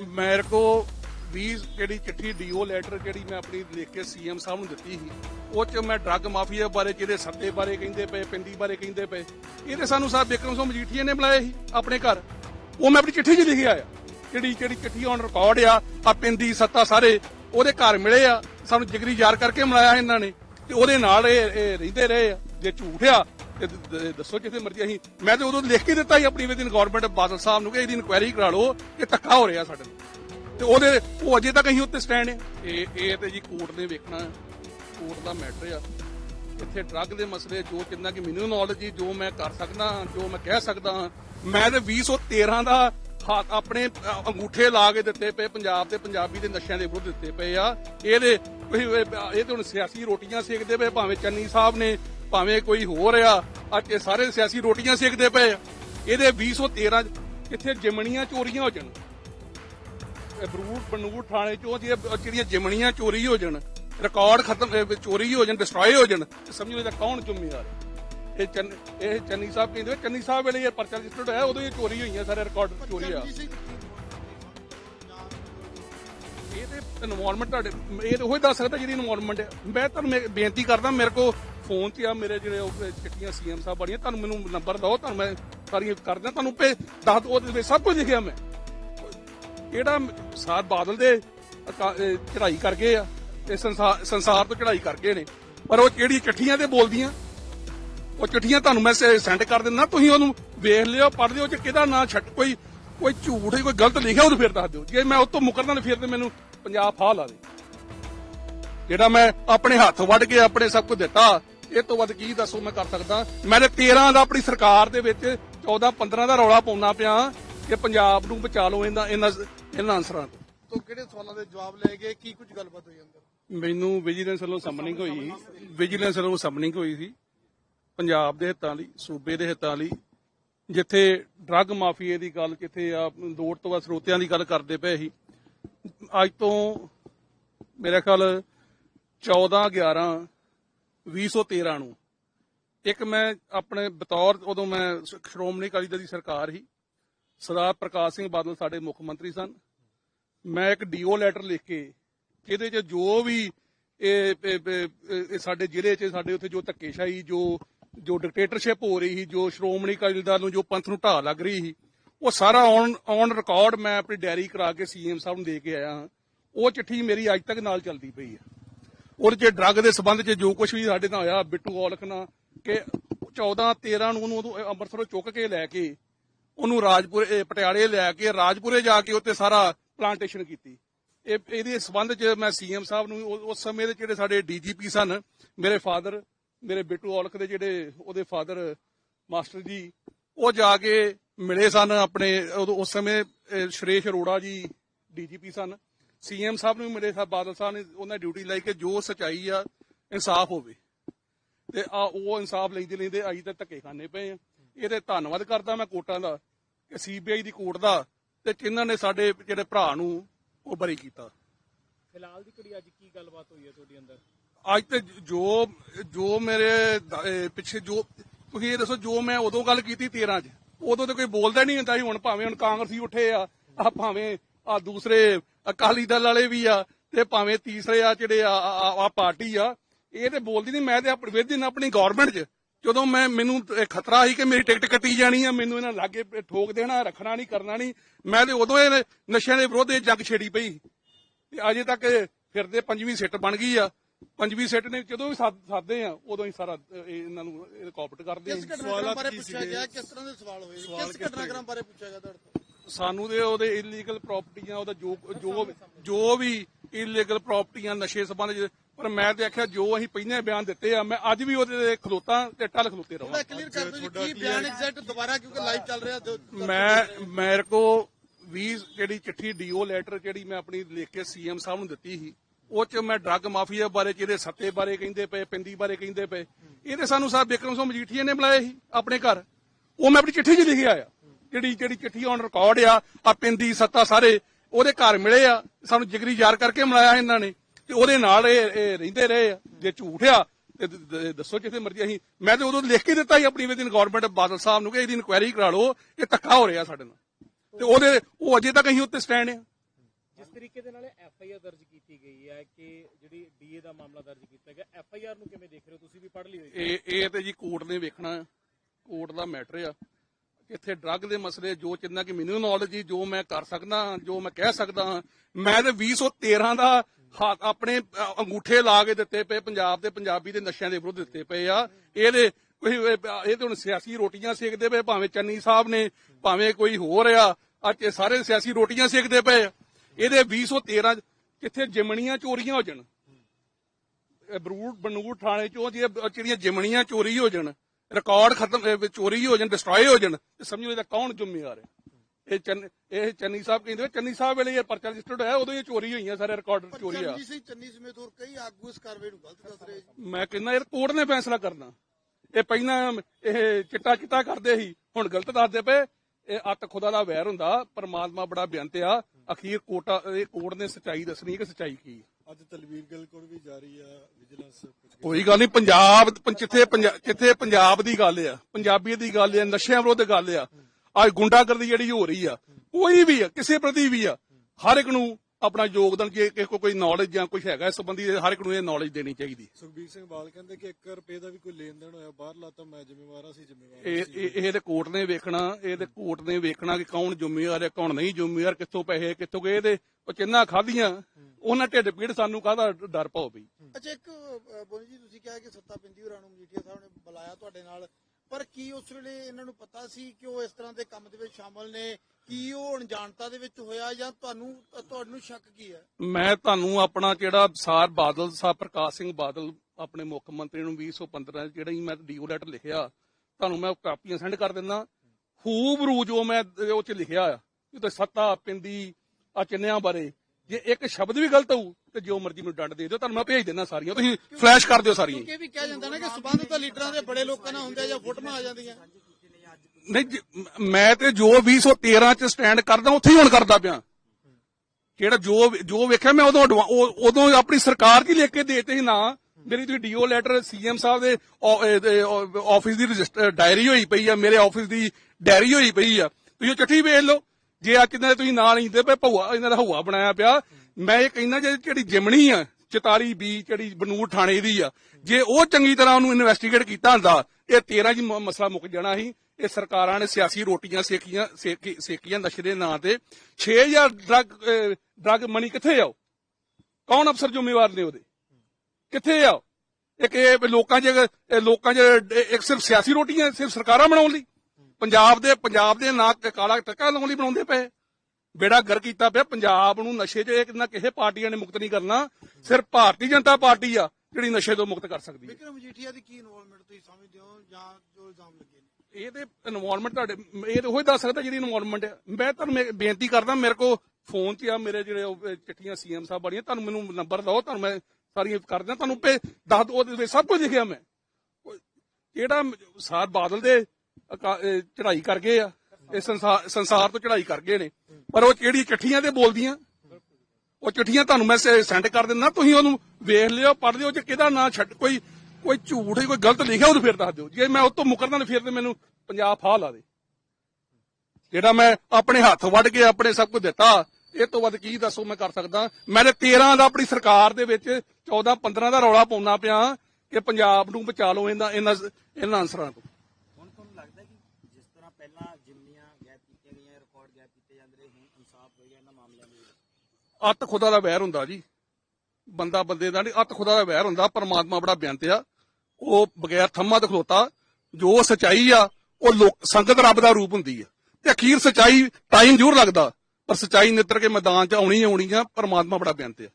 ਮੇਰੇ ਕੋ 20 ਜਿਹੜੀ ਚਿੱਠੀ ਡੀਓ ਲੈਟਰ ਜਿਹੜੀ ਮੈਂ ਆਪਣੀ ਲਿਖ ਕੇ ਸੀਐਮ ਸਾਹਿਬ ਨੂੰ ਦਿੱਤੀ ਸੀ। ਉਹ ਚ ਮੈਂ ਡਰੱਗ ਮਾਫੀਆ ਬਾਰੇ, ਜਿਹਦੇ ਸੱਦੇ ਬਾਰੇ ਕਹਿੰਦੇ ਪਏ, ਪਿੰਡੀ ਬਾਰੇ ਕਹਿੰਦੇ ਪਏ। ਇਹ ਇਹਦੇ ਸਾਨੂੰ ਸਾਹਿਬ ਬਿਕਰਮ ਸਿੰਘ ਮਜੀਠੀਆ ਨੇ ਬੁਲਾਇਆ ਸੀ ਆਪਣੇ ਘਰ। ਉਹ ਮੈਂ ਆਪਣੀ ਚਿੱਠੀ 'ਚ ਲਿਖਿਆ ਆ। ਜਿਹੜੀ ਜਿਹੜੀ ਚਿੱਠੀ ਔਨ ਰਿਕਾਰਡ ਆ ਆ ਪਿੰਡੀ, ਸੱਤਾ ਸਾਰੇ, ਉਹਦੇ ਘਰ ਮਿਲੇ ਆ। ਸਾਨੂੰ ਜਿਗਰੀ ਯਾਰ ਕਰਕੇ ਮਿਲਾਇਆ ਇਹਨਾਂ ਨੇ। ਤੇ ਉਹਦੇ ਨਾਲ ਇਹ ਰਹਿੰਦੇ ਰਹੇ ਆ। ਜੇ ਝੂਠ ਆ ਤੇ ਦੱਸੋ ਜਿੱਥੇ ਮਰਜ਼ੀ। ਅਸੀਂ ਮੈਂ ਤੇ ਉਦੋਂ ਲਿਖ ਕੇ ਦਿੱਤਾ ਸੀ ਆਪਣੀ ਵਿਦਿਨ ਗਵਰਨਮੈਂਟ ਬਾਦਲ ਸਾਹਿਬ ਨੂੰ ਕਿ ਇਹਦੀ ਇਨਕੁਆਇਰੀ ਕਰਾ ਲਓ ਇਹ ਧੱਕਾ ਹੋ ਰਿਹਾ ਸਾਡੇ ਨਾਲ। ਤੇ ਉਹਦੇ ਉਹ ਅਜੇ ਤੱਕ ਅਸੀਂ ਉੱਤੇ ਸਟੈਂਡ ਆ ਇਹ ਇਹ ਤੇ ਜੀ ਕੋਰਟ ਨੇ ਵੇਖਣਾ ਕੋਰਟ ਦਾ ਮੈਟਰ ਆ। ਇੱਥੇ ਡਰੱਗ ਦੇ ਮਸਲੇ, ਜੋ ਕਿੰਨਾ ਕਿ ਮੈਨੂੰ ਨੌਲੇਜ ਜੀ ਜੋ ਮੈਂ ਕਰ ਸਕਦਾ ਜੋ ਮੈਂ ਕਹਿ ਸਕਦਾ ਹਾਂ, ਮੈਂ ਤੇ 2013 ਦਾ ਆਪਣੇ ਅੰਗੂਠੇ ਲਾ ਕੇ ਦਿੱਤੇ ਪਏ, ਪੰਜਾਬ ਤੇ ਪੰਜਾਬੀ ਦੇ ਨਸ਼ਿਆਂ ਦੇ ਵਿਰੁੱਧ ਦਿੱਤੇ ਪਏ ਆ। ਇਹਦੇ ਇਹ ਇਹ ਤੇ ਹੁਣ ਸਿਆਸੀ ਰੋਟੀਆਂ ਸੇਕਦੇ ਪਏ, ਭਾਵੇਂ ਚੰਨੀ ਸਾਹਿਬ ਨੇ ਭਾਵੇਂ ਕੋਈ ਹੋਰ ਆ ਅੱਜ ਇਹ ਸਾਰੇ ਸਿਆਸੀ ਰੋਟੀਆਂ ਸੇਕਦੇ ਪਏ ਆ। ਇਹਦੇ 2013 'ਚ ਕਿੱਥੇ ਜਿਮਣੀਆਂ ਚੋਰੀਆਂ ਹੋ ਜਾਣ। ਇਹ ਬਰੂਟ ਬਨੂੜ ਥਾਣੇ ਚੋਂ ਜਿਹੜੀਆਂ ਜਿਮਣੀਆਂ ਚੋਰੀ ਹੋ ਜਾਣ ਰਿਕਾਰਡ ਖਤਮ ਚੋਰੀ ਹੋ ਜਾਣ ਡਿਸਟਰੋਏ ਹੋ ਜਾਣ ਸਮਝੋ ਇਹਦਾ ਕੌਣ ਜ਼ਿੰਮੇਵਾਰ? ਇਹ ਚੰਨ ਇਹ ਚੰਨੀ ਸਾਹਿਬ ਕਹਿੰਦੇ ਚੰਨੀ ਸਾਹਿਬ ਵੇਲੇ ਇਹ ਪਰਚਾ ਰਜਿਸਟਰਡ ਹੋਇਆ ਉਦੋਂ ਇਹ ਚੋਰੀ ਹੋਈਆਂ ਸਾਰੇ ਰਿਕਾਰਡ ਚੋਰੀ ਆ। ਇਹ ਤੇ ਤੁਹਾਡੇ ਇਹ ਤਾਂ ਉਹੀ ਦੱਸ ਸਕਦਾ ਜਿਹੜੀ ਇਨਵੋਲਵਮੈਂਟ ਹੈ। ਮੈਂ ਤੁਹਾਨੂੰ ਬੇਨਤੀ ਕਰਦਾ ਮੇਰੇ ਕੋ ਫੋਨ ਤੇ ਆ ਮੇਰੇ ਜਿਹੜੇ ਉਹ ਚਿੱਠੀਆਂ ਸੀਐਮ ਸਾਹਿਬ ਵਾਲੀਆਂ ਤੁਹਾਨੂੰ ਮੈਨੂੰ ਨੰਬਰ ਦਿਓ, ਤੁਹਾਨੂੰ ਮੈਂ ਸਾਰੀਆਂ ਕਰਦਾ, ਤੁਹਾਨੂੰ ਪੇ ਦੱਸ ਦਿਓ ਉਹਦੇ ਵਿੱਚ ਸਭ ਕੁਝ ਲਿਖਿਆ ਮੈਂ। ਕਿਹੜਾ ਸਾਰ ਬਾਦਲ ਦੇ ਅਕਾ- ਕਰ ਗਏ ਆ, ਇਹ ਸੰਸਾਰ ਸੰਸਾਰ ਤੋਂ ਚੜ੍ਹਾਈ ਕਰ ਗਏ ਨੇ। ਪਰ ਉਹ ਜਿਹੜੀ ਚਿੱਠੀਆਂ ਤੇ ਬੋਲਦੀਆਂ, ਉਹ ਚਿੱਠੀਆਂ ਤੁਹਾਨੂੰ ਮੈਂ ਸੈਂਡ ਕਰ ਦਿੰਦਾ, ਤੁਸੀਂ ਉਹਨੂੰ ਵੇਖ ਲਿਓ, ਪੜ੍ਹ ਲਿਓ ਕਿ ਕਿਹਦਾ ਨਾਂ ਛੱਡ ਕੋਈ ਕੋਈ ਝੂਠ, ਕੋਈ ਗਲਤ ਲਿਖਿਆ, ਉਹਨੂੰ ਫਿਰ ਦੱਸ ਦਿਓ। ਜੇ ਮੈਂ ਉਹ ਤੋਂ ਮੁਕਰਦਾ ਤਾਂ ਫਿਰ ਤੇ ਮੈਨੂੰ ਪੰਜਾਬ ਫਾਹ ਲਾ ਦੇ। ਜਿਹੜਾ ਮੈਂ ਆਪਣੇ ਹੱਥ ਵੱਢ ਕੇ ਆਪਣੇ ਸਭ ਕੁਝ ਦਿੱਤਾ ਇਹ ਤੋਂ ਵੱਧ ਕੀ ਦੱਸੋ ਮੈਂ ਕਰ ਸਕਦਾ? ਮੈਂ ਤੇ 13 ਦਾ ਆਪਣੀ ਸਰਕਾਰ ਦੇ ਵਿੱਚ 14 15 ਦਾ ਰੌਲਾ ਪਾਉਣਾ ਪਿਆ ਕਿ ਪੰਜਾਬ ਨੂੰ ਬਚਾ ਲਓ ਇਹਨਾਂ ਇਹਨਾਂ ਇਹਨਾਂ ਆਨਸਰਾਂ ਤੋਂ। ਤੋਂ ਕਿਹੜੇ ਸਵਾਲਾਂ ਦੇ ਜਵਾਬ ਲਏ ਗਏ? ਕੀ ਕੁਝ ਗੱਲਬਾਤ ਹੋਈ ਅੰਦਰ? ਮੈਨੂੰ ਵਿਜੀਲੈਂਸ ਵੱਲੋਂ ਸਮਨਿੰਗ ਹੋਈ ਵਿਜੀਲੈਂਸ ਵੱਲੋਂ ਸਮਨਿੰਗ ਹੋਈ ਸੀ। ਪੰਜਾਬ ਦੇ ਹਿੱਤਾਂ ਲਈ ਸੂਬੇ ਦੇ ਹਿੱਤਾਂ ਲਈ। ਜਿੱਥੇ ਡਰੱਗ ਮਾਫੀਏ ਦੀ ਗੱਲ ਕਿੱਥੇ ਆ ਦੋ ਤੋਂ ਸਰੋਤਿਆਂ ਦੀ ਗੱਲ ਕਰਦੇ ਪਏ ਸੀ। ਅੱਜ ਤੋਂ ਮੇਰੇ ਖਿਆਲ 14 11 2013 ਨੂੰ। ਇੱਕ ਮੈਂ ਆਪਣੇ ਬਤੌਰ ਉਦੋਂ ਮੈਂ ਸ਼੍ਰੋਮਣੀ ਅਕਾਲੀ ਦਲ ਦੀ ਸਰਕਾਰ ਸੀ। ਸਰਦਾਰ ਪ੍ਰਕਾਸ਼ ਸਿੰਘ ਬਾਦਲ ਸਾਡੇ ਮੁੱਖ ਮੰਤਰੀ ਸਨ। ਮੈਂ ਇੱਕ ਡੀਓ ਲੈਟਰ ਲਿਖ ਕੇ ਇਹਦੇ 'ਚ ਜੋ ਵੀ ਇਹ ਇਹ ਸਾਡੇ ਜ਼ਿਲ੍ਹੇ 'ਚ, ਸਾਡੇ ਉੱਥੇ ਜੋ ਧੱਕੇਸ਼ਾਹੀ, ਜੋ ਜੋ ਡਿਕਟੇਟਰਸ਼ਿਪ ਹੋ ਰਹੀ ਸੀ, ਜੋ ਸ਼੍ਰੋਮਣੀ ਅਕਾਲੀ ਦਲ ਨੂੰ ਜੋ ਪੰਥ ਨੂੰ ਢਾਹ ਲੱਗ ਰਹੀ ਸੀ, ਉਹ ਸਾਰਾ ਔਨ ਔਨ ਰਿਕਾਰਡ ਮੈਂ ਆਪਣੀ ਡਾਇਰੀ ਕਰਾ ਕੇ ਸੀਐਮ ਸਾਹਿਬ ਨੂੰ ਦੇ ਕੇ ਆਇਆ ਹਾਂ। ਉਹ ਚਿੱਠੀ ਮੇਰੀ ਅੱਜ ਤੱਕ ਨਾਲ ਚੱਲਦੀ ਪਈ ਹੈ। ਉਹਦੇ 'ਚ ਡਰੱਗ ਦੇ ਸਬੰਧ 'ਚ ਜੋ ਕੁਝ ਵੀ ਸਾਡੇ ਨਾਲ ਹੋਇਆ ਬਿੱਟੂ ਔਲਖ ਨਾਲ ਕਿ 14 13 ਨੂੰ ਉਹਨੂੰ ਉਦੋਂ ਅੰਮ੍ਰਿਤਸਰੋਂ ਚੁੱਕ ਕੇ ਲੈ ਕੇ ਉਹਨੂੰ ਰਾਜਪੁਰੇ ਪਟਿਆਲੇ ਲੈ ਕੇ ਰਾਜਪੁਰੇ ਜਾ ਕੇ ਉੱਤੇ ਸਾਰਾ ਪਲਾਂਟੇਸ਼ਨ ਕੀਤੀ। ਇਹ ਇਹਦੇ ਸਬੰਧ 'ਚ ਮੈਂ ਸੀਐਮ ਸਾਹਿਬ ਨੂੰ ਉਸ ਸਮੇਂ ਦੇ ਜਿਹੜੇ ਸਾਡੇ ਡੀਜੀਪੀ ਸਨ ਮੇਰੇ ਫਾਦਰ ਮੇਰੇ ਬਿੱਟੂ ਔਲਖ ਦੇ ਜਿਹੜੇ ਉਹਦੇ ਫਾਦਰ ਮਾਸਟਰ ਜੀ ਉਹ ਜਾ ਕੇ ਮਿਲੇ ਸਨ ਆਪਣੇ ਉਸ ਸਮੇਂ ਅਹ, ਸ਼੍ਰੇਸ਼ ਅਰੋੜਾ ਜੀ ਡੀਜੀਪੀ ਸਨ। ਸੀਐਮ ਸਾਹਿਬ ਨੂੰ ਮਿਲੇ ਸਨ ਬਾਦਲ ਸਾਹਿਬ ਨੇ ਉਹਨਾਂ ਡਿਊਟੀ ਲਾਈ ਕਿ ਜੋ ਸਚਾਈ ਆ ਇਨਸਾਫ ਹੋਵੇ। ਤੇ ਆ ਉਹ ਇਨਸਾਫ ਲੈਂਦੇ ਲੈਂਦੇ ਅਜੇ ਤੱਕ ਧੱਕੇ ਖਾਣੇ ਪਏ ਆ। ਇਹਦੇ ਧੰਨਵਾਦ ਕਰਦਾ ਮੈਂ ਕੋਰਟਾਂ ਦਾ ਕਿ ਸੀਬੀਆਈ ਦੀ ਕੋਰਟ ਦਾ ਤੇ ਜਿਨ੍ਹਾਂ ਨੇ ਸਾਡੇ ਜਿਹੜੇ ਭਰਾ ਨੂੰ ਉਹ ਬਰੀ ਕੀਤਾ। ਫਿਲਹਾਲ ਦੀ ਘੜੀ ਅੱਜ ਕੀ ਗੱਲਬਾਤ ਹੋਈ ਹੈ ਤੁਹਾਡੇ ਅੰਦਰ? ਅੱਜ ਤੇ ਜੋ ਜੋ ਮੇਰੇ ਪਿੱਛੇ ਜੋ ਤੁਸੀਂ ਇਹ ਦੱਸੋ ਜੋ ਮੈਂ ਉਦੋਂ ਗੱਲ ਕੀਤੀ 13 ਚ। ਉਦੋਂ ਤੇ ਕੋਈ ਬੋਲਦਾ ਨਹੀਂ ਹੁੰਦਾ ਸੀ ਹੁਣ ਭਾਵੇਂ ਹੁਣ ਕਾਂਗਰਸੀ ਉੱਠੇ ਆ ਆ ਭਾਵੇਂ ਆ ਦੂਸਰੇ ਅਕਾਲੀ ਦਲ ਵਾਲੇ ਵੀ ਆ ਤੇ ਭਾਵੇਂ ਤੀਸਰੇ ਆ ਜਿਹੜੇ ਆ ਆ ਪਾਰਟੀ ਆ ਇਹ ਤੇ ਬੋਲਦੀ ਨਹੀਂ ਮੈਂ ਤੇ ਆਪਣੀ ਵਿਦਿਨ ਆਪਣੀ ਗਵਰਨਮੈਂਟ 'ਚ। ਜਦੋਂ ਮੈਂ ਮੈਨੂੰ ਖਤਰਾ ਸੀ ਕਿ ਮੇਰੀ ਟਿਕਟ ਕੱਟੀ ਜਾਣੀ ਆ ਮੈਨੂੰ ਇਹਨਾਂ ਲਾਗੇ ਠੋਕ ਦੇਣਾ ਰੱਖਣਾ ਨਹੀਂ ਕਰਨਾ ਨਹੀਂ ਮੈਂ ਤੇ ਉਦੋਂ ਇਹ ਨਸ਼ਿਆਂ ਦੇ ਵਿਰੁੱਧ ਇਹ ਜੰਗ ਛੇੜੀ ਪਈ। ਤੇ ਅਜੇ ਤੱਕ ਫਿਰਦੇ ਪੰਜਵੀਂ ਸਿੱਟ ਬਣ ਗਈ ਆ। ਪੰਜਵੀਂ ਸਿੱਟ ਨੇ ਜਦੋਂ ਵੀ ਸਾਧਦੇ ਆ ਉਦੋਂ ਹੀ ਸਾਰਾ ਇਹਨਾਂ ਨੂੰ ਰਿਕਾਰਡ ਕਰਦੇ ਆ। ਘਟਨਾਕ੍ਰਮ ਬਾਰੇ ਪੁੱਛਿਆ ਗਿਆ? ਕਿਸ ਤਰ੍ਹਾਂ ਦੇ ਸਵਾਲ ਹੋਏ? ਕਿਸ ਘਟਨਾਕ੍ਰਮ ਬਾਰੇ ਪੁੱਛਿਆ ਗਿਆ ਤੁਹਾਡੇ ਤੋਂ? ਸਾਨੂੰ ਦੇ ਉਹਦੇ ਇਲੀਗਲ ਪ੍ਰਾਪਰਟੀਆਂ ਉਹਦਾ ਜੋ ਜੋ ਜੋ ਵੀ ਇਲੀਗਲ ਪ੍ਰਾਪਰਟੀਆਂ ਨਸ਼ੇ ਸੰਬੰਧ ਪਰ ਮੈਂ ਤੇ ਆਖਿਆ ਜੋ ਅਸੀਂ ਪਹਿਲਾਂ ਬਿਆਨ ਦਿੱਤੇ ਆ ਮੈਂ ਅੱਜ ਵੀ ਉਹਦੇ ਤੇ ਖਲੋਤਾ ਤੇ ਟੱਲ ਖਲੋਤੇ ਰਹਾਂ ਮੈਂ ਕਲੀਅਰ ਕਰ ਦਿਓ ਜੀ ਕੀ ਬਿਆਨ ਐਗਜ਼ੈਕਟ ਦੁਬਾਰਾ ਕਿਉਂਕਿ ਲਾਈਵ ਚੱਲ ਰਿਹਾ ਦੋ- ਮੈਂ ਮੇਰੇ ਕੋ 20 ਜਿਹੜੀ ਚਿੱਠੀ ਡੀਓ ਲੈਟਰ ਜਿਹੜੀ ਮੈਂ ਆਪਣੀ ਲਿਖ ਕੇ ਸੀਐਮ ਸਾਹਿਬ ਨੂੰ ਦਿੱਤੀ ਸੀ ਉਹ ਚ ਮੈਂ ਡਰੱਗ ਮਾਫੀਆ ਬਾਰੇ ਜਿਹਦੇ ਸੱਤੇ ਬਾਰੇ ਕਹਿੰਦੇ ਪਏ ਪਿੰਡੀ ਬਾਰੇ ਕਹਿੰਦੇ ਪਏ ਇਹਦੇ ਸਾਨੂੰ ਸਾਹਿਬ ਬਿਕਰਮ ਸਿੰਘ ਮਜੀਠੀਆ ਨੇ ਬੁਲਾਇਆ ਸੀ ਆਪਣੇ ਘਰ। ਉਹ ਮੈਂ ਆਪਣੀ ਚਿੱਠੀ 'ਚ ਲਿਖਿਆ ਆ। ਜਿਹੜੀ ਜਿਹੜੀ ਚਿੱਠੀ ਔਨ ਰਿਕਾਰਡ ਆ ਆ ਪਿੰਡੀ ਸੱਤਾ ਸਾਰੇ ਉਹਦੇ ਘਰ ਮਿਲੇ ਆ ਸਾਨੂੰ ਜਿਗਰੀ ਯਾਰ ਕਰਕੇ ਮਿਲਾਇਆ ਇਹਨਾਂ ਨੇ ਤੇ ਉਹਦੇ ਨਾਲ ਇਹ ਇਹ ਰਹਿੰਦੇ ਰਹੇ ਆ ਜੇ ਝੂਠ ਆ ਤੇ ਦ- ਦ- ਦੱਸੋ ਜਿੱਥੇ ਮਰਜ਼ੀ ਅਸੀਂ ਮੈਂ ਤੇ ਉਦੋਂ ਲਿਖ ਕੇ ਦਿੱਤਾ ਸੀ ਆਪਣੀ ਵਿਦਿਨ ਗਵਰਨਮੈਂਟ ਬਾਦਲ ਸਾਹਿਬ ਨੂੰ ਕਿ ਇਹਦੀ ਇਨਕੁਆਇਰੀ ਕਰਾ ਲਓ ਇਹ ਧੱਕਾ ਹੋ ਰਿਹਾ ਸਾਡੇ ਨਾਲ। ਤੇ ਉਹਦੇ ਉਹ ਅਜੇ ਤੱਕ ਅਸੀਂ ਉੱਤੇ ਸਟੈਂਡ ਆ। ਜਿਸ ਤਰੀਕੇ ਦੇ ਨਾਲ ਐਫ ਆਈ ਆਰ ਦਰਜ ਕੀਤੀ ਗਈ ਹੈ ਕਿ ਜਿਹੜੀ ਡੀਏ ਦਾ ਮਾਮਲਾ ਦਰਜ ਕੀਤਾ ਗਿਆ ਐਫ ਆਈ ਆਰ ਨੂੰ ਕਿਵੇਂ ਦੇਖ ਰਹੇ ਹੋ? ਤੁਸੀਂ ਵੀ ਪੜ੍ਹ ਲਈ ਹੋਈ ਇਹ ਇਹ ਤੇ ਜੀ ਕੋਰਟ ਨੇ ਵੇਖਣਾ ਕੋਰਟ ਦਾ ਮੈਟਰ ਆ। ਇੱਥੇ ਡਰੱਗ ਦੇ ਮਸਲੇ ਜੋ ਜਿੰਨਾ ਕਿ ਮੈਨੂੰ ਨੌਲੇਜ ਜੋ ਮੈਂ ਕਰ ਸਕਦਾ ਹਾਂ, ਜੋ ਮੈਂ ਕਹਿ ਸਕਦਾ ਹਾਂ ਮੈਂ ਤੇ 2013 ਦਾ ਹੱਥ ਆਪਣੇ ਅੰਗੂਠੇ ਲਾ ਕੇ ਦਿੱਤੇ ਪਏ ਪੰਜਾਬ ਦੇ ਪੰਜਾਬੀ ਦੇ ਨਸ਼ਿਆਂ ਦੇ ਵਿਰੁੱਧ ਦਿੱਤੇ ਪਏ ਆ। ਇਹਦੇ ਕੋਈ ਇਹ ਤੇ ਹੁਣ ਸਿਆਸੀ ਰੋਟੀਆਂ ਸੇਕਦੇ ਪਏ ਭਾਵੇਂ ਚੰਨੀ ਸਾਹਿਬ ਨੇ ਭਾਵੇਂ ਕੋਈ ਹੋਰ ਆ ਅੱਜ ਇਹ ਸਾਰੇ ਸਿਆਸੀ ਰੋਟੀਆਂ ਸੇਕਦੇ ਪਏ ਆ। ਇਹਦੇ 2013 ਚ ਕਿੱਥੇ ਜਿਮਣੀਆਂ ਚੋਰੀਆਂ ਹੋ ਜਾਣ। ਇਹ ਬਰੂਡ ਬਨੂੜ ਥਾਣੇ ਚੋਂ ਜੇ ਜਿਹੜੀਆਂ ਜਿਮਣੀਆਂ ਚੋਰੀ ਹੋ ਜਾਣ। ਰਿਕਾਰਡ ਖਤਮ ਚੋਰੀ ਹੋ ਜਾਣ ਡਿਸਟਰੋਏ ਹੋ ਜਾਣ ਤੇ ਸਮਝੋ ਇਹਦਾ ਕੌਣ ਜ਼ਿੰਮੇਵਾਰ ਹੈ? ਇਹ ਚੰਨ ਇਹ ਚੰਨੀ ਸਾਹਿਬ ਕਹਿੰਦੇ ਚੰਨੀ ਸਾਹਿਬ ਵੇਲੇ ਇਹ ਪਰਚਾ ਰਜਿਸਟਰਡ ਹੋਇਆ ਉਦੋਂ ਇਹ ਚੋਰੀ ਹੋਈਆਂ ਸਾਰੇ ਰਿਕਾਰਡ ਚੋਰੀ ਆ। ਸਿੰਘ ਚੰਨੀ ਸਮੇਤ ਹੋਰ ਕਈ ਆਗੂ ਇਸ ਕਾਰਵਾਈ ਨੂੰ ਗਲਤ ਦੱਸ ਰਹੇ ਮੈਂ ਕਹਿੰਦਾ ਯਾਰ ਕੋਰਟ ਨੇ ਫੈਸਲਾ ਕਰਨਾ। ਇਹ ਪਹਿਲਾਂ ਇਹ ਚਿੱਟਾ ਚਿੱਟਾ ਕਰਦੇ ਸੀ ਹੁਣ ਗਲਤ ਦੱਸਦੇ ਪਏ। ਇਹ ਅੱਤ ਖੁਦਾ ਦਾ ਵੈਰ ਹੁੰਦਾ ਪਰਮਾਤਮਾ ਬੜਾ ਬੇਅੰਤ ਆ। ਅਖੀਰ ਕੋਟਾ ਇਹ ਕੋਰਟ ਨੇ ਸੱਚਾਈ ਦੱਸਣੀ ਹੈ ਕਿ ਸੱਚਾਈ ਕੀ ਹੈ? ਅੱਜ ਤਲਵੀਰ ਗਿੱਲ ਕੋਲ ਵੀ ਜਾਰੀ ਆ ਵਿਜੀਲੈਂਸ ਕੋਈ ਗੱਲ ਨਹੀਂ ਪੰਜਾਬ ਜਿੱਥੇ ਜਿੱਥੇ ਪੰਜਾਬ ਦੀ ਗੱਲ ਆ ਪੰਜਾਬੀਅਤ ਦੀ ਗੱਲ ਆ ਨਸ਼ਿਆਂ ਵਿਰੁੱਧ ਗੱਲ ਆ ਅੱਜ ਗੁੰਡਾਗਰਦੀ ਜਿਹੜੀ ਹੋ ਰਹੀ ਆ ਕੋਈ ਵੀ ਆ ਕਿਸੇ ਪ੍ਰਤੀ ਵੀ ਆ ਹਰ ਇੱਕ ਨੂੰ ਆਪਣਾ ਯੋਗਦਾਨ ਜੇ ਕਿਸੇ ਕੋਲ ਕੋਈ ਨੌਲੇਜ ਜਾਂ ਕੁਝ ਹੈਗਾ ਇਸ ਸੰਬੰਧੀ ਹਰ ਇੱਕ ਨੂੰ ਇਹ ਨੌਲੇਜ ਦੇਣੀ ਚਾਹੀਦੀ ਸੁਖਬੀਰ ਸਿੰਘ ਬਾਲ ਕਹਿੰਦੇ ਕਿ 1 ਰੁਪਏ ਦਾ ਵੀ ਕੋਈ ਲੈਣ ਦੇਣ ਹੋਇਆ ਬਾਹਰ ਲਾਤਾ ਮੈਂ ਜ਼ਿੰਮੇਵਾਰ ਸੀ ਜ਼ਿੰਮੇਵਾਰ ਇਹ ਇਹ ਇਹ ਤੇ ਕੋਰਟ ਨੇ ਵੇਖਣਾ ਇਹ ਤੇ ਕੋਰਟ ਨੇ ਵੇਖਣਾ ਕਿ ਕੌਣ ਜ਼ਿੰਮੇਵਾਰ ਹੈ ਕੌਣ ਨਹੀਂ ਜ਼ਿੰਮੇਵਾਰ ਕਿੱਥੋਂ ਪੈਸੇ ਕਿੱਥੋਂ ਗਏ ਤੇ ਉਹ ਚਿੰਨਾ ਖਾਧੀਆਂ ਉਹਨਾਂ ਢਿੱਡ ਪੀੜ ਸਾਨੂੰ ਕਾਹਦਾ ਡਰ ਪਾਉ ਪਈ ਅੱਛਾ ਇੱਕ ਬੋਨੀ ਜੀ ਤੁਸੀਂ ਕਿਹਾ ਕਿ ਸੱਤਾ ਪਿੰਦੀ ਹੋਰਾਂ ਨੂੰ ਮਜੀਠੀਆ ਸਾਹਿਬ ਨੇ ਬੁਲਾਇਆ ਤੁਹਾਡੇ ਨਾਲ ਪਰ ਕੀ ਉਸ ਵੇਲੇ ਇਹਨਾਂ ਨੂੰ ਪਤਾ ਸੀ ਕਿ ਉਹ ਇਸ ਤਰ੍ਹਾਂ ਦੇ ਕੰਮ ਦੇ ਵਿੱਚ ਸ਼ਾਮਲ ਨੇ? ਕੀ ਉਹ ਅਣਜਾਣਤਾ ਦੇ ਵਿੱਚ ਹੋਇਆ ਜਾਂ ਤੁਹਾਨੂੰ ਤੁਹਾਨੂੰ ਸ਼ੱਕ ਕੀ ਹੈ? ਮੈਂ ਤੁਹਾਨੂੰ ਆਪਣਾ ਜਿਹੜਾ ਸਾਰ ਬਾਦਲ ਸਾਹਿਬ ਪ੍ਰਕਾਸ਼ ਸਿੰਘ ਬਾਦਲ ਆਪਣੇ ਮੁੱਖ ਮੰਤਰੀ ਨੂੰ 2015 ਜਿਹੜਾ ਹੀ ਮੈਂ ਡੀਓ ਲੈਟਰ ਲਿਖਿਆ, ਤੁਹਾਨੂੰ ਮੈਂ ਕਾਪੀਆਂ ਸੈਂਡ ਕਰ ਦਿੰਦਾ। ਖੂਬਰੂ ਜੋ ਮੈਂ ਉਹ ਚ ਲਿਖਿਆ ਆ ਤੇ ਸੱਤਾ ਪਿੰਦੀ ਆ ਚਿੰਨਿਆਂ ਬਾਰੇ। ਜੇ ਇੱਕ ਸ਼ਬਦ ਵੀ ਗਲਤ ਹੋਊ ਤੇ ਜੋ ਮਰਜ਼ੀ ਮੈਨੂੰ ਡੰਡ ਦੇ ਦਿਓ ਤੁਹਾਨੂੰ ਮੈਂ ਭੇਜ ਦਿੰਦਾ ਸਾਰੀਆਂ। ਤੁਸੀਂ ਫਲੈਸ਼ ਕਰ ਦਿਓ ਸਾਰੀਆਂ। ਕਿਉਂਕਿ ਇਹ ਵੀ ਕਿਹਾ ਜਾਂਦਾ ਨਾ ਕਿ ਸਬੰਧਤ ਲੀਡਰਾਂ ਦੇ ਬੜੇ ਲੋਕਾਂ ਨਾਲ ਹੁੰਦੇ ਆ ਜਾਂ ਫੋਟੋਆਂ ਆ ਜਾਂਦੀਆਂ। ਨਹੀਂ ਮ- ਤੇ ਜੋ 2013 ਚ ਸਟੈਂਡ ਕਰਦਾ ਉੱਥੇ ਹੀ ਹੁਣ ਕਰਦਾ ਪਿਆ। ਜਿਹੜਾ ਜੋ ਜੋ ਵੇਖਿਆ ਮੈਂ ਉਦੋਂ ਉਦੋਂ ਆਪਣੀ ਸਰਕਾਰ ਦੀ ਲਿਖ ਕੇ ਦੇਤੇ ਸੀ ਨਾ ਮੇਰੀ ਤੁਸੀਂ ਡੀਓ ਲੈਟਰ ਸੀਐਮ ਸਾਹਿਬ ਦੇ ਆਫਿਸ ਦੀ ਰਜਿਸਟਰ ਡਾਇਰੀ ਹੋਈ ਪਈ ਆ ਮੇਰੇ ਆਫਿਸ ਦੀ ਡਾਇਰੀ ਹੋਈ ਪਈ ਆ। ਤੁਸੀਂ ਉਹ ਚਿੱਠੀ ਵੇਖ ਲਓ ਜੇ ਅੱਜ ਕਿੰਨੇ ਤੁਸੀਂ ਨਾਲ ਦੇ ਪਏ ਭੂਆ ਇਹਨਾਂ ਦਾ ਹਵਾ ਬਣਾਇਆ ਪਿਆ ਮੈਂ ਇਹ ਕਹਿੰਦਾ ਜੇ ਜਿਹੜੀ ਜਿਮਣੀ ਆ 44 ਬੀ ਜਿਹੜੀ ਬਨੂੜ ਥਾਣੇ ਦੀ ਆ, ਜੇ ਉਹ ਚੰਗੀ ਤਰ੍ਹਾਂ ਉਹਨੂੰ ਇਨਵੈਸਟੀਗੇਟ ਕੀਤਾ ਹੁੰਦਾ, ਇਹ 13 ਜੀ ਮਸਲਾ ਮੁੱਕ ਜਾਣਾ ਸੀ, ਇਹ ਸਰਕਾਰਾਂ ਨੇ ਸਿਆਸੀ ਰੋਟੀਆਂ ਸੇਕੀਆਂ, ਸੇਕੀ- ਸੇਕੀਆਂ ਨਸ਼ੇ ਦੇ ਨਾਂ ਤੇ। 6000 ਡਰਗ ਡਰਗ ਮਨੀ ਕਿੱਥੇ ਆਓ ਕੌਣ ਅਫਸਰ ਜ਼ਿੰਮੇਵਾਰ ਨੇ ਉਹਦੇ? ਕਿੱਥੇ ਆਓ ਇੱਕ ਇਹ ਲੋਕਾਂ 'ਚ ਲੋਕਾਂ 'ਚ, ਇੱਕ ਸਿਰਫ ਸਿਆਸੀ ਰੋਟੀਆਂ, ਸਿਰਫ ਸਰਕਾਰਾਂ ਬਣਾਉਣ ਲਈ। ਪੰਜਾਬ ਦੇ ਪੰਜਾਬ ਦੇ ਨਾਂ ਕਾਲਾ ਟੱਕਾ ਲਾਉਣ ਲਈ ਬਣਾਉਂਦੇ ਪਏ। ਬੇੜਾ ਗਰ ਕੀਤਾ ਪਿਆ ਪੰਜਾਬ ਨੂੰ ਨਸ਼ੇ 'ਚ ਇਹ ਨਾ ਕਿਸੇ ਪਾਰਟੀਆਂ ਨੇ ਮੁਕਤ ਨਹੀਂ ਕਰਨਾ ਸਿਰਫ ਭਾਰਤੀ ਜਨਤਾ ਪਾਰਟੀ ਆ ਜਿਹੜੀ ਨਸ਼ੇ ਤੋਂ ਮੁਕਤ ਕਰ ਸਕਦੀ ਹੈ। ਵਿਕਰਮ ਮਜੀਠੀਆ ਦੀ ਕੀ ਇਨਵੋਲਵਮੈਂਟ ਤੁਸੀਂ ਸਮਝਦੇ ਹੋ ਜਾਂ ਜੋ ਇਲਜ਼ਾਮ ਲੱਗੇ ਨੇ? ਇਹ ਤੇ ਇਨਵੋਲਵਮੈਂਟ ਤੁਹਾਡੇ ਇਹ ਤੇ ਉਹੀ ਦੱਸ ਸਕਦਾ ਜਿਹੜੀ ਇਨਵੋਲਵਮੈਂਟ ਹੈ। ਮੈਂ ਤੁਹਾਨੂੰ ਬੇਨਤੀ ਕਰਦਾ ਮੇਰੇ ਕੋ ਫੋਨ 'ਚ ਆ ਮੇਰੇ ਜਿਹੜੇ ਚਿੱਠੀਆਂ ਸੀਐਮ ਸਾਹਿਬ ਵਾਲੀਆਂ ਤੁਹਾਨੂੰ ਮੈਨੂੰ ਨੰਬਰ ਦਿਓ ਤੁਹਾਨੂੰ ਮੈਂ ਸਾਰੀਆਂ ਕਰ ਦਿਆਂ ਤੁਹਾਨੂੰ ਪੇ ਦੱਸ ਉਹਦੇ ਵਿੱਚ ਸਭ ਕੁਝ ਲਿਖਿਆ ਮੈਂ। ਜਿਹੜਾ ਸਾਰ ਬਾਦਲ ਦੇ ਚੜ੍ਹਾਈ ਕਰ ਗਏ ਆ ਇਹ ਸੰਸਾਰ ਸੰਸਾਰ ਤੋਂ ਚੜ੍ਹਾਈ ਕਰ ਗਏ ਨੇ। ਪਰ ਉਹ ਜਿਹੜੀ ਚਿੱਠੀਆਂ ਤੇ ਬੋਲਦੀਆਂ? ਉਹ ਚਿੱਠੀਆਂ ਤੁਹਾਨੂੰ ਮੈਂ ਸੈਂਡ ਕਰ ਦਿੰਦਾ, ਤੁਸੀਂ ਉਹਨੂੰ ਵੇਖ ਲਿਓ, ਪੜ੍ਹ ਲਿਓ, ਜੇ ਕਿਹਦਾ ਨਾਂ ਛੱਡ ਕੋਈ ਕੋਈ ਝੂਠ, ਕੋਈ ਗਲਤ ਲਿਖਿਆ, ਉਹਨੂੰ ਫਿਰ ਦੱਸ ਦਿਓ। ਜੇ ਮੈਂ ਉਹ ਤੋਂ ਮੁਕਰਦਾ ਤਾਂ ਫਿਰ ਤੇ ਮੈਨੂੰ ਪੰਜਾਬ ਫਾਹ ਲਾ ਦੇ। ਜਿਹੜਾ ਮੈਂ ਆਪਣੇ ਹੱਥ ਵੱਢ ਕੇ ਆਪਣੇ ਸਭ ਕੁਝ ਦਿੱਤਾ, ਇਹ ਤੋਂ ਵੱਧ ਕੀ ਦੱਸੋ ਮੈਂ ਕਰ ਸਕਦਾ? ਮੈਂ ਤੇ 13 ਦਾ ਆਪਣੀ ਸਰਕਾਰ ਦੇ ਵਿੱਚ 14 15 ਦਾ ਰੌਲਾ ਪਾਉਣਾ ਪਿਆ ਕਿ ਪੰਜਾਬ ਨੂੰ ਬਚਾ ਲਓ, ਇਹਨਾਂ ਇਹਨਾਂ ਇਹਨਾਂ ਅਨਸਰਾਂ ਤੋਂ ਹੁਣ ਤੁਹਾਨੂੰ ਲੱਗਦਾ ਕਿ ਜਿਸ ਤਰ੍ਹਾਂ ਪਹਿਲਾਂ ਜਿੰਨੀਆਂ ਗੈਪ ਕੀਤੀਆਂ ਗਈਆਂ ਰਿਕਾਰਡ ਗੈਪ ਕੀਤੇ ਜਾਂਦੇ ਰਹੇ ਹੁਣ ਇਨਸਾਫ ਹੋਏਗਾ ਇਹਨਾਂ ਮਾਮਲਿਆਂ ਦੇ ਵਿੱਚ ਅੱਤ ਖੁਦਾ ਦਾ ਵੈਰ ਹੁੰਦਾ ਜੀ। ਬੰਦਾ ਬੰਦੇ ਦਾ ਨਹੀਂ, ਅੱਤ ਖੁਦਾ ਦਾ ਵੈਰ ਹੁੰਦਾ, ਪਰਮਾਤਮਾ ਬੜਾ ਬਿਆੰਤ ਆ। ਉਹ ਬਗੈਰ ਥੰਮਾ ਤੇ ਖਲੋਤਾ, ਜੋ ਸਚਾਈ ਆ, ਉਹ ਲੋਕ, ਸੰਗਤ ਰੱਬ ਦਾ ਰੂਪ ਹੁੰਦੀ ਆ। ਤੇ ਅਖੀਰ ਸਚਾਈ ਟਾਈਮ ਜ਼ਰੂਰ ਲੱਗਦਾ, ਪਰ ਸਚਾਈ ਨਿੱਤਰ ਕੇ ਮੈਦਾਨ 'ਚ ਆਉਣੀ ਆਉਣੀ ਆ, ਪਰਮਾਤਮਾ ਬੜਾ ਬਿਆੰਤ ਆ।